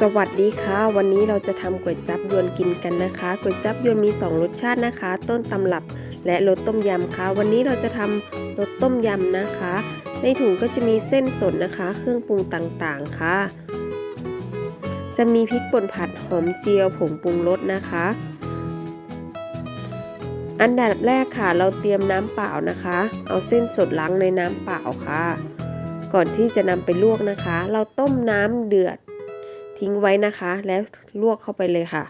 สวัสดีค่ะ วันนี้เราจะทำก๋วยจับยวนกินกันนะคะก๋วยจับยวนมี 2 รสชาตินะคะ ต้นตำรับและรสต้มยำค่ะ วันนี้เราจะทำรสต้มยำนะคะ ในถุงก็จะมีเส้นสดนะคะ เครื่องปรุงต่างๆค่ะ จะมีพริกป่นผัดหอมเจียวผงปรุงรสนะคะ อันดับแรกค่ะเราเตรียมน้ำเปล่านะคะ เอาเส้นสดล้างในน้ำเปล่าค่ะ ก่อนที่จะนำไปลวกนะคะ เราต้มน้ำเดือด ทิ้งไว้นะคะ แล้วลวกเข้าไปเลยค่ะ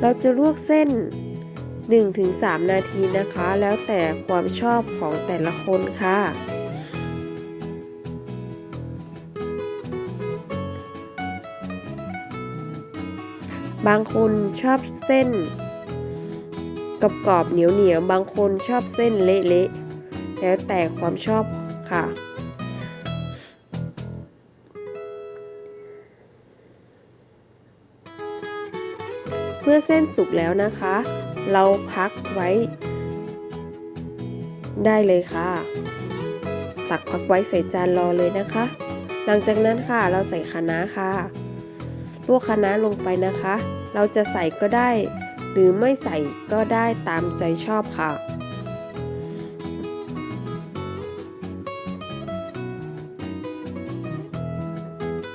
เราจะลวกเส้น 1-3 นาทีนะคะ แล้วแต่ความชอบของแต่ละคนค่ะบางคนชอบเส้นกรอบๆเหนียวบางคนชอบเส้นเละๆแล้วแต่ความชอบค่ะ มื่อเส้นสุกแล้วนะคะ เราพักไว้ ได้เลยค่ะ ตักพักไว้ใส่จานรอเลยนะคะ หลังจากนั้นค่ะเราใส่คะน้าค่ะลวกคะน้าลงไปนะคะ เราจะใส่ก็ได้ หรือไม่ใส่ก็ได้ตามใจชอบค่ะ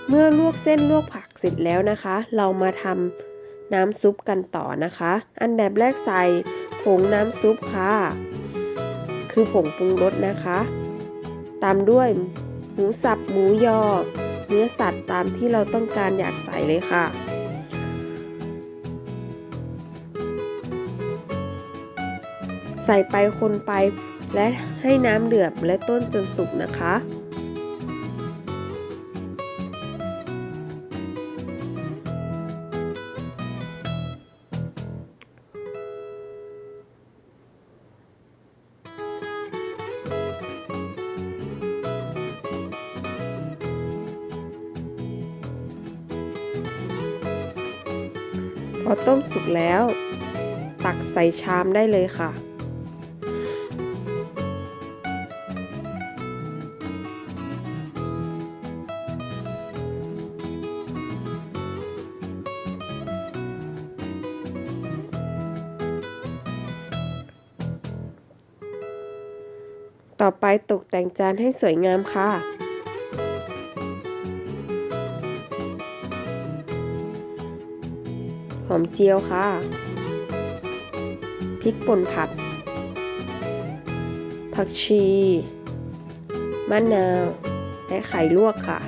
เมื่อลวกเส้นลวกผักเสร็จแล้วนะคะ เรามาทำ น้ำซุปกันต่อนะคะ อันดับแรกใส่ผงน้ำซุปค่ะ คือผงปรุงรสนะคะ ตามด้วยหมูสับหมูยอ เนื้อสัตว์ตามที่เราต้องการอยากใส่เลยค่ะใส่ไปคนไปและให้น้ำเดือดและต้นจนสุกนะคะ พอต้มสุกแล้ว ตักใส่ชามได้เลยค่ะ ต่อไปตกแต่งจานให้สวยงามค่ะ หอมเจียวค่ะ พริกป่นผัด ผักชี มะนาว และไข่ลวกค่ะ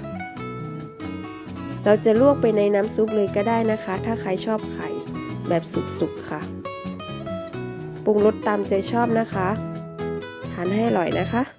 เราจะลวกไปในน้ำซุปเลยก็ได้นะคะ ถ้าใครชอบไข่แบบสุกๆค่ะ ปรุงรสตามใจชอบนะคะ ทานให้อร่อยนะคะ